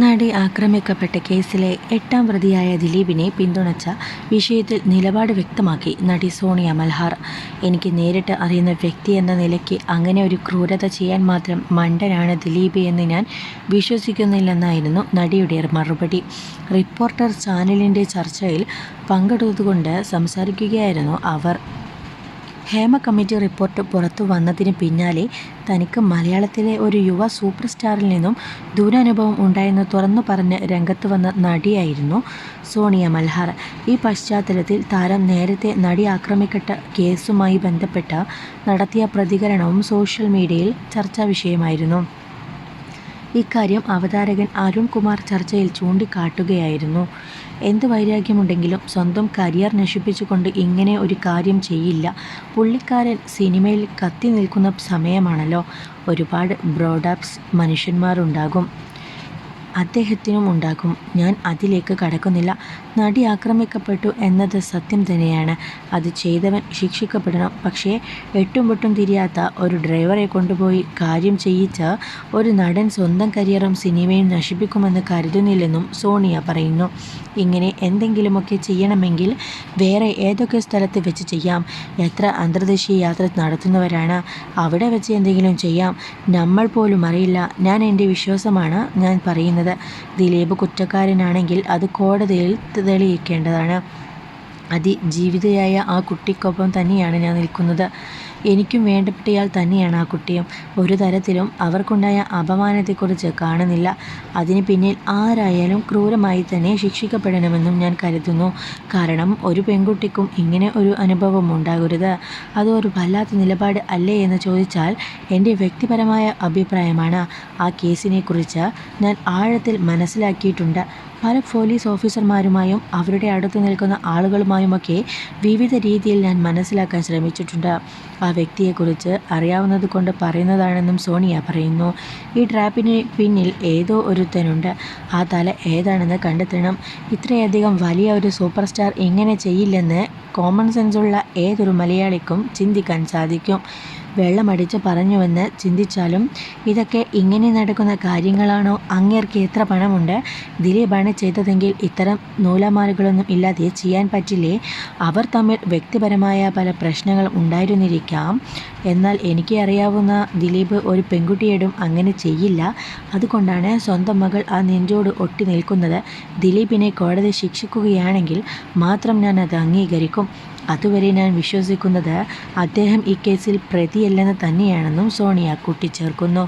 നടി ആക്രമിക്കപ്പെട്ട കേസിലെ എട്ടാം പ്രതിയായ ദിലീപിനെ പിന്തുണച്ച വിഷയത്തിൽ നിലപാട് വ്യക്തമാക്കി നടി സോണിയ മൽഹാർ. എനിക്ക് നേരിട്ട് അറിയുന്ന വ്യക്തി എന്ന നിലയ്ക്ക് അങ്ങനെ ഒരു ക്രൂരത ചെയ്യാൻ മാത്രം മണ്ടനാണ് ദിലീപ് എന്ന് ഞാൻ വിശ്വസിക്കുന്നില്ലെന്നായിരുന്നു നടിയുടെ മറുപടി. റിപ്പോർട്ടർ ചാനലിന്റെ ചർച്ചയിൽ പങ്കെടുത്തുകൊണ്ട് സംസാരിക്കുകയായിരുന്നു അവർ. ഹേമ കമ്മിറ്റി റിപ്പോർട്ട് പുറത്തു വന്നതിന് പിന്നാലെ തനിക്ക് മലയാളത്തിലെ ഒരു യുവ സൂപ്പർ സ്റ്റാറിൽ നിന്നും ദൂരാനുഭവം ഉണ്ടായെന്ന് തുറന്നു പറഞ്ഞ് രംഗത്ത് വന്ന നടിയായിരുന്നു സോണിയ മൽഹാർ. ഈ പശ്ചാത്തലത്തിൽ താരം നേരത്തെ നടി ആക്രമിക്കട്ട കേസുമായി ബന്ധപ്പെട്ട നടത്തിയ പ്രതികരണവും സോഷ്യൽ മീഡിയയിൽ ചർച്ചാ വിഷയമായിരുന്നു. ഇക്കാര്യം അവതാരകൻ അരുൺ കുമാർ ചർച്ചയിൽ ചൂണ്ടിക്കാട്ടുകയായിരുന്നു. എന്ത് വൈരാഗ്യമുണ്ടെങ്കിലും സ്വന്തം കരിയർ നശിപ്പിച്ചുകൊണ്ട് ഇങ്ങനെ ഒരു കാര്യം ചെയ്യില്ല. പുള്ളിക്കാരൻ സിനിമയിൽ കത്തി നിൽക്കുന്ന സമയമാണല്ലോ. ഒരുപാട് ബ്രോഡാപ്സ് മനുഷ്യന്മാരുണ്ടാകും. അദ്ദേഹത്തിനും ഉണ്ടാകും ഞാൻ അതിലേക്ക് കടക്കുന്നില്ല. നടി ആക്രമിക്കപ്പെട്ടു എന്നത് സത്യം തന്നെയാണ്. അത് ചെയ്തവൻ ശിക്ഷിക്കപ്പെടണം. പക്ഷേ എട്ടും പൊട്ടും തിരിയാത്ത ഒരു ഡ്രൈവറെ കൊണ്ടുപോയി കാര്യം ചെയ്യിച്ച ഒരു നടൻ സ്വന്തം കരിയറും സിനിമയും നശിപ്പിക്കുമെന്ന് കരുതുന്നില്ലെന്നും സോണിയ പറയുന്നു. ഇങ്ങനെ എന്തെങ്കിലുമൊക്കെ ചെയ്യണമെങ്കിൽ വേറെ ഏതൊക്കെ സ്ഥലത്ത് വെച്ച് ചെയ്യാം? എത്ര അന്തർദേശീയ യാത്ര നടത്തുന്നവരാണ്? അവിടെ വെച്ച് എന്തെങ്കിലും ചെയ്യാം? നമ്മൾ പോലും അറിയില്ല. ഞാൻ എന്റെ വിശ്വാസമാണ് ഞാൻ പറയുന്നത്. പറയുന്നത്. ദിലീപ് കുറ്റക്കാരനാണെങ്കിൽ അത് കോടതിയിൽ തെളിയിക്കേണ്ടതാണ്. അതിജീവിതയായ ആ കുട്ടിക്കൊപ്പം തന്നെയാണ് ഞാൻ നിൽക്കുന്നത്. എനിക്കും വേണ്ടപ്പെട്ടയാൾ തന്നെയാണ് ആ കുട്ടിയും. ഒരു തരത്തിലും അവർക്കുണ്ടായ അപമാനത്തെക്കുറിച്ച് കാണുന്നില്ല. അതിന് പിന്നിൽ ആരായാലും ക്രൂരമായി തന്നെ ശിക്ഷിക്കപ്പെടണമെന്നും ഞാൻ കരുതുന്നു. കാരണം ഒരു പെൺകുട്ടിക്കും ഇങ്ങനെ ഒരു അനുഭവം ഉണ്ടാകരുത്. അത് ഒരു വല്ലാത്ത നിലപാട് അല്ലേ എന്ന് ചോദിച്ചാൽ എന്റെ വ്യക്തിപരമായ അഭിപ്രായമാണ്. ആ കേസിനെക്കുറിച്ച് ഞാൻ ആഴത്തിൽ മനസ്സിലാക്കിയിട്ടുണ്ട്. പല പോലീസ് ഓഫീസർമാരുമായും അവരുടെ അടുത്ത് നിൽക്കുന്ന ആളുകളുമായുമൊക്കെ വിവിധ രീതിയിൽ ഞാൻ മനസ്സിലാക്കാൻ ശ്രമിച്ചിട്ടുണ്ട്. ആ വ്യക്തിയെക്കുറിച്ച് അറിയാവുന്നത് കൊണ്ട് പറയുന്നതാണെന്നും സോണിയ പറയുന്നു. ഈ ട്രാപ്പിന് പിന്നിൽ ഏതോ ഒരുത്തനുണ്ട്. ആ തല ഏതാണെന്ന് കണ്ടെത്തണം. ഇത്രയധികം വലിയ ഒരു സൂപ്പർ സ്റ്റാർ ഇങ്ങനെ ചെയ്യില്ലെന്ന് കോമൺ സെൻസുള്ള ഏതൊരു മലയാളിക്കും ചിന്തിക്കാൻ സാധിക്കും. വെള്ളമടിച്ച് പറഞ്ഞുവെന്ന് ചിന്തിച്ചാലും ഇതൊക്കെ ഇങ്ങനെ നടക്കുന്ന കാര്യങ്ങളാണോ? അങ്ങേർക്ക് എത്ര പണമുണ്ട്? ദിലീപാണ് ചെയ്തതെങ്കിൽ ഇത്തരം നൂലമാലകളൊന്നും ഇല്ലാതെ ചെയ്യാൻ പറ്റില്ലേ? അവർ തമ്മിൽ വ്യക്തിപരമായ പല പ്രശ്നങ്ങളും ഉണ്ടായിരുന്നിരിക്കാം. എന്നാൽ എനിക്ക് അറിയാവുന്ന ദിലീപ് ഒരു പെൺകുട്ടിയോടും അങ്ങനെ ചെയ്യില്ല. അതുകൊണ്ടാണ് സ്വന്തം മകൾ ആ നെഞ്ചോട് ഒട്ടി നിൽക്കുന്നത്. ദിലീപിനെ കോടതി ശിക്ഷിക്കുകയാണെങ്കിൽ മാത്രം ഞാൻ അത് അംഗീകരിക്കും. അതുവരെ ഞാൻ വിശ്വസിക്കുന്നത് അദ്ദേഹം ഈ കേസിൽ പ്രതിയല്ലെന്ന് തന്നെയാണെന്നും സോണിയ കൂട്ടിച്ചേർക്കുന്നു.